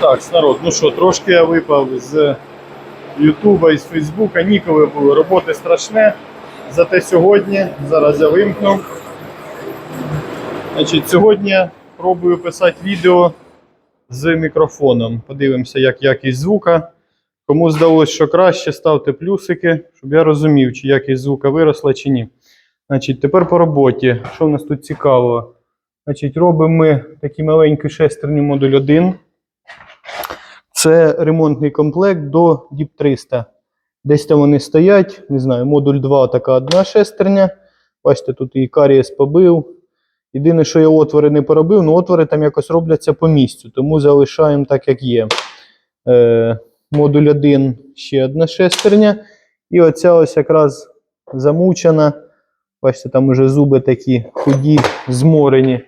Так, народ, ну що, трошки я випав з Ютуба і з Фейсбука, ніколи було, роботи страшне. Зате сьогодні, зараз я вимкну. Значить, сьогодні пробую писати відео з мікрофоном. Подивимося, як якість звука. Кому здалося, що краще, ставте плюсики, щоб я розумів, чи якість звука виросла, чи ні. Значить, тепер по роботі. Що в нас тут цікавого? Значить, робимо ми такий маленький шестерний модуль 1. Це ремонтний комплект до DIP 300. Десь там вони стоять, не знаю, модуль 2 така одна шестерня. Бачите, тут і карієс побив. Єдине, що я отвори не поробив, ну отвори там якось робляться по місцю, тому залишаємо так, як є. Е, модуль 1 ще одна шестерня. І оця ось якраз замучена. Бачите, там уже зуби такі худі, зморені.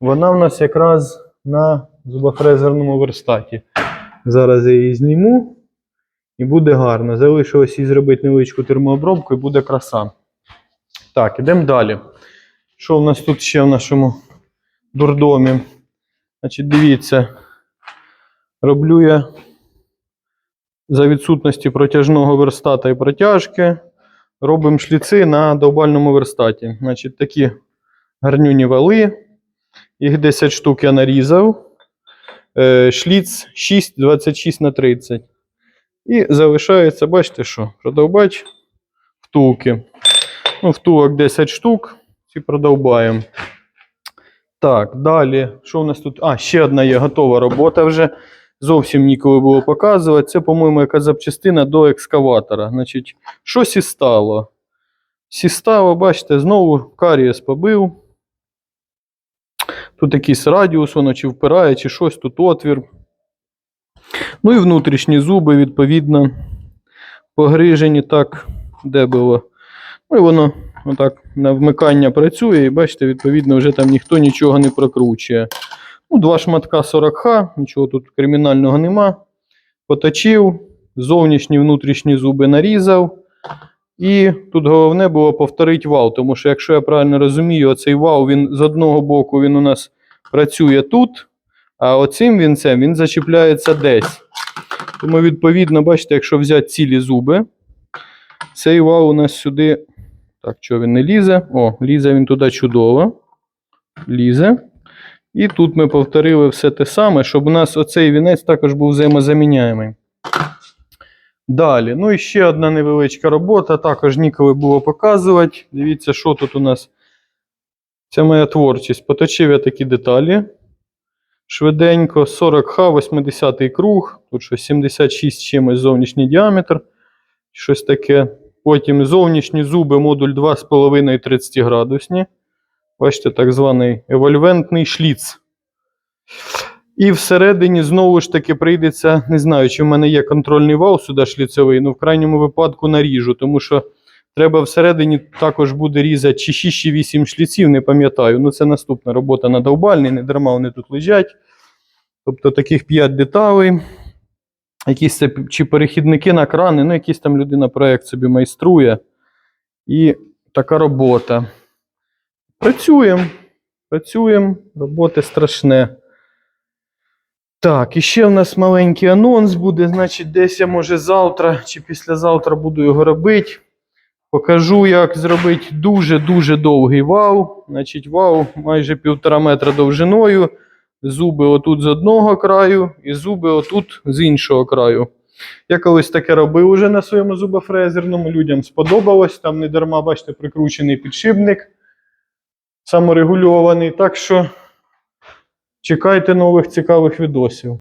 Вона в нас якраз на зубофрезерному верстаті. Зараз я її зніму і буде гарно. Залишилось їй зробити невеличку термообробку і буде краса. Так, ідемо далі. Що в нас тут ще в нашому дурдомі? Значить, дивіться, роблю я за відсутності протяжного верстата і протяжки. Робимо шліци на довбальному верстаті. Значить, такі гарнюні вали. Їх 10 штук я нарізав. Е, шліц 6,26 на 30. І залишається, бачите що? Продовбач втулки. Ну, втулок 10 штук. Ці продовбаємо. Так, далі. Що у нас тут? А, ще одна є готова робота вже. Зовсім ніколи було показувати. Це, по-моєму, якась запчастина до екскаватора. Значить, що сістало? Сістало, бачите, знову карієс побив. Тут якийсь радіус, воно чи впирає, чи щось, тут отвір. Ну і внутрішні зуби, відповідно, погрижені так, де було. Ну і воно отак на вмикання працює, і бачите, відповідно, вже там ніхто нічого не прокручує. Ну, два шматка 40Х, нічого тут кримінального нема. Поточив, зовнішні внутрішні зуби нарізав. І тут головне було повторити вал, тому що, якщо я правильно розумію, оцей вал він з одного боку він у нас працює тут, а оцим вінцем він зачіпляється десь. Тому, відповідно, бачите, якщо взяти цілі зуби, цей вал у нас сюди. Так, що він не лізе? О, лізе він туди чудово. Лізе. І тут ми повторили все те саме, щоб у нас оцей вінець також був взаємозаміняємий. Далі, ну і ще одна невеличка робота, також ніколи було показувати. Дивіться, що тут у нас. Це моя творчість. Поточив я такі деталі. Швиденько, 40Х, 80 круг. Тут щось 76 чимось зовнішній діаметр. Щось таке. Потім зовнішні зуби, модуль 2,5 30 градусні. Бачите, так званий евольвентний шліц. І всередині знову ж таки прийдеться, не знаю, чи в мене є контрольний вал сюди шліцевий, але в крайньому випадку наріжу, тому що треба всередині також буде різати чи 6 чи 8 шліців, не пам'ятаю. Ну, це наступна робота на довбальний, не дарма вони тут лежать. Тобто таких 5 деталей. Якісь це чи перехідники на крани, ну, якийсь там людина проект собі майструє. І така робота. Працюємо. Працюємо, роботи страшне. Так, і ще в нас маленький анонс буде. Значить, десь я може завтра чи післязавтра буду його робити. Покажу, як зробити дуже-дуже довгий вал. Значить, вал майже півтора метра довжиною. Зуби отут з одного краю, і зуби отут з іншого краю. Я колись таке робив уже на своєму зубофрезерному. Людям сподобалось. Там не дарма, бачите, прикручений підшипник саморегульований. Так що чекайте нових цікавих відосів.